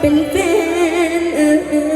เป็นแฟนเออเธอ